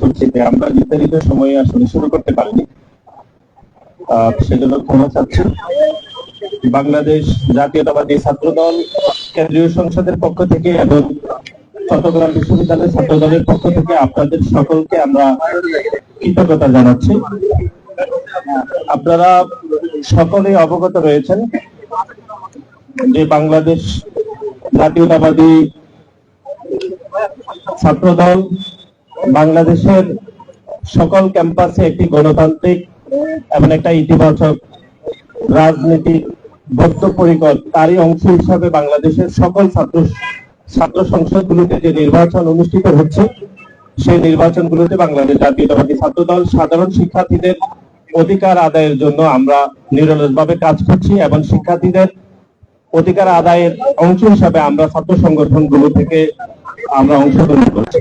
করছি যে আমরা নির্ধারিত সময়ে আসলে শুরু করতে পারিনি সেজন্য ক্ষমা চাচ্ছি। বাংলাদেশ জাতীয়তাবাদী ছাত্র দল কেন্দ্রীয় সংসদের পক্ষ থেকে এবং চট্টগ্রাম বিশ্ববিদ্যালয়ের ছাত্র দলের পক্ষ থেকে আপনাদের সকলকে আমরা কৃতজ্ঞতা জানাচ্ছি। আপনারা সকলে অবগত রয়েছেন যে বাংলাদেশ জাতীয়তাবাদী ছাত্রদল বাংলাদেশের সকল ক্যাম্পাসে একটি গণতান্ত্রিক এবং একটা ইতিবাচক রাজনীতি বদ্ধপরিকর তারই অংশ হিসাবে বাংলাদেশের সকল ছাত্র ছাত্র সংসদগুলোতে যে নির্বাচন অনুষ্ঠিত হচ্ছে, সেই নির্বাচনগুলোতে বাংলাদেশ জাতীয়তাবাদী ছাত্রদল সাধারণ শিক্ষার্থীদের অধিকার আদায়ের জন্য আমরা নিরলসভাবে কাজ করছি এবং শিক্ষার্থীদের অধিকার আদায়ের অংশ হিসাবে আমরা ছাত্র সংগঠনগুলো থেকে আমরা অংশগ্রহণ করছি।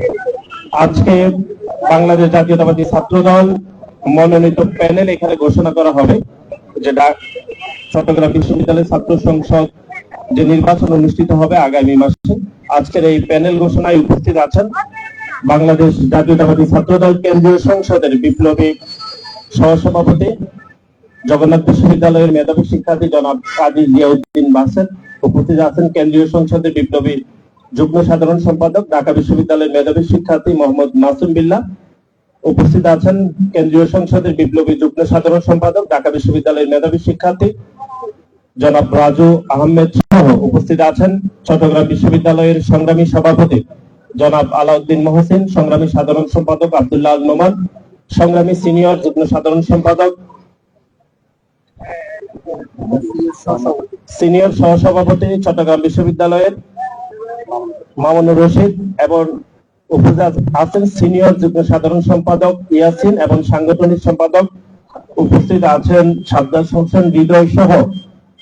আজকে বাংলাদেশ জাতীয়তাবাদী ছাত্র দল মনোনীত প্যানেল এখানে ঘোষণা করা হবে, যেটা চট্টগ্রাম বিশ্ববিদ্যালয়ের ছাত্র সংসদ যে নির্বাচন অনুষ্ঠিত হবে আগামী মাসে। আজকের এই প্যানেল ঘোষণায় উপস্থিত আছেন বাংলাদেশ জাতীয়তাবাদী ছাত্র দল কেন্দ্রীয় সংসদের বিপ্লবী সহসভাপতি জগন্নাথ বিশ্ববিদ্যালয়ের মেধাবী শিক্ষার্থী জনাব কাজী জিয়াউদ্দিন বাসের। উপস্থিত আছেন কেন্দ্রীয় সংসদের বিপ্লবী যুগ্ম সাধারণ সম্পাদক, ঢাকা বিশ্ববিদ্যালয়ের মেধাবী শিক্ষার্থী মোহাম্মদ মাসুম বিল্লাহ উপস্থিত আছেন কেন্দ্রীয় সংসদের বিপ্লবী যুগ্ম সাধারণ সম্পাদক, ঢাকা বিশ্ববিদ্যালয়ের মেধাবী শিক্ষার্থী জনাব রাজু আহমেদ সহ উপস্থিত আছেন চট্টগ্রাম বিশ্ববিদ্যালয়ের সংগ্রামী সভাপতি জনাব আলাউদ্দিন মহসিন, সংগ্রামী সাধারণ সম্পাদক আব্দুল্লাহ নোমান, সংগ্রামী সিনিয়র যুগ্ম সাধারণ সম্পাদক সিনিয়র সহসভাপতি চট্টগ্রাম বিশ্ববিদ্যালয়ের মামুনুর রশিদ এবং আছেন সিনিয়র যুগ্ম সাধারণ সম্পাদক ইয়াসিন এবং সাংগঠনিক সম্পাদক উপস্থিত আছেন সাদ্দার হোসেন হৃদয় সহ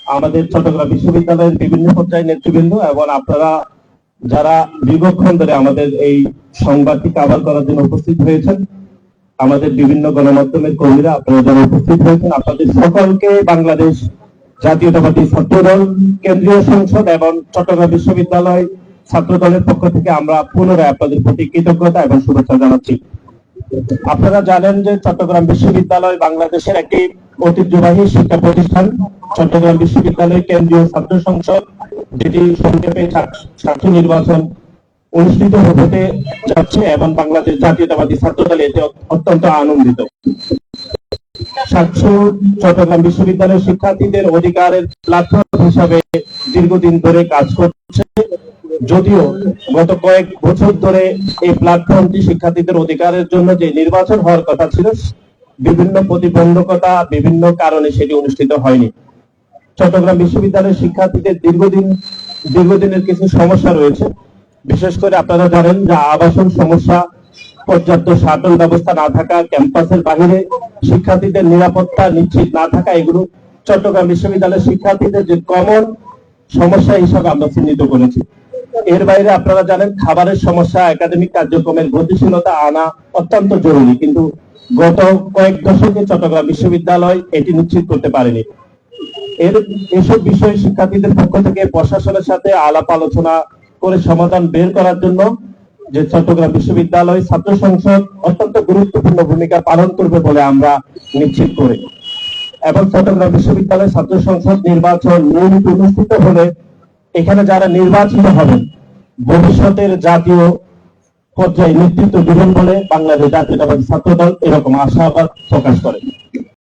আমাদের চট্টগ্রাম বিশ্ববিদ্যালয়ের বিভিন্ন পর্যায়ের নেতৃবৃন্দ এবং আপনারা যারা দীর্ঘক্ষণ ধরে আমাদের এই সংবাদটি কাভার করার জন্য উপস্থিত হয়েছেন, আমাদের বিভিন্ন গণমাধ্যমের কর্মীরা আপনারা যারা উপস্থিত হয়েছেন, আপনাদের সকলকে বাংলাদেশ জাতীয়তাবাদী ছাত্রদল, কেন্দ্রীয় সংসদ এবং চট্টগ্রাম বিশ্ববিদ্যালয় ছাত্র দলের পক্ষ থেকে আমরা পুনরায় আপনাদের প্রতি কৃতজ্ঞতা এবং শুভেচ্ছা জানাচ্ছি। আপনারা জানেন যে চট্টগ্রাম বিশ্ববিদ্যালয় বাংলাদেশের একটি ঐতিহ্যবাহী শিক্ষা প্রতিষ্ঠান। চট্টগ্রাম বিশ্ববিদ্যালয় কেন্দ্রীয় ছাত্র সংসদ, যেটি সংক্ষেপে ছাত্র- নির্বাচন অনুষ্ঠিত হতে যাচ্ছে এবং বাংলাদেশ জাতীয়তাবাদী ছাত্র দল এতে অত্যন্ত আনন্দিত। চট্টগ্রাম বিশ্ববিদ্যালয়ের শিক্ষার্থীদের অধিকারের প্ল্যাটফর্ম হিসাবে দীর্ঘদিন ধরে কাজ করছে। যদিও গত কয়েক বছর ধরে এই প্ল্যাটফর্মটি শিক্ষার্থীদের অধিকারের জন্য যে নির্বাচন হওয়ার কথা ছিল, বিভিন্ন প্রতিবন্ধকতা বিভিন্ন কারণে সেটি অনুষ্ঠিত হয়নি। চট্টগ্রাম বিশ্ববিদ্যালয়ের শিক্ষার্থীদের দীর্ঘদিন, দীর্ঘদিনের কিছু সমস্যা রয়েছে। বিশেষ করে আপনারা জানেন যে আবাসন সমস্যা, পর্যাপ্ত শাটল ব্যবস্থা না থাকা, ক্যাম্পাসের বাইরে শিক্ষার্থীদের নিরাপত্তা নিশ্চিত না থাকা, এগুলো চট্টগ্রাম বিশ্ববিদ্যালয়ের শিক্ষার্থীদের যে কমন সমস্যা হিসাবে আমরা চিহ্নিত করেছি। এর বাইরে আপনারা জানেন খাবারের সমস্যা, একাডেমিক কার্যক্রমের গতিশীলতা আনা অত্যন্ত জরুরি, কিন্তু গত কয়েক দশকে চট্টগ্রাম বিশ্ববিদ্যালয় এটি নিশ্চিত করতে পারেনি। এর এসব বিষয়ে শিক্ষার্থীদের পক্ষ থেকে প্রশাসনের সাথে আলাপ আলোচনা করে সমাধান বের করার জন্য যে চট্টগ্রাম বিশ্ববিদ্যালয় ছাত্র সংসদ অত্যন্ত গুরুত্বপূর্ণ ভূমিকা পালন করবে বলে আমরা নিশ্চিত করি। এবং চট্টগ্রাম বিশ্ববিদ্যালয় ছাত্র সংসদ নির্বাচন নিয়মিত অনুষ্ঠিত হলে এখানে যারা নির্বাচিত হবেন, ভবিষ্যতের জাতীয় পর্যায়ে নেতৃত্ব দিবেন বলে বাংলাদেশ জাতীয়তাবাদী ছাত্র দল এরকম আশাবাদ প্রকাশ করে।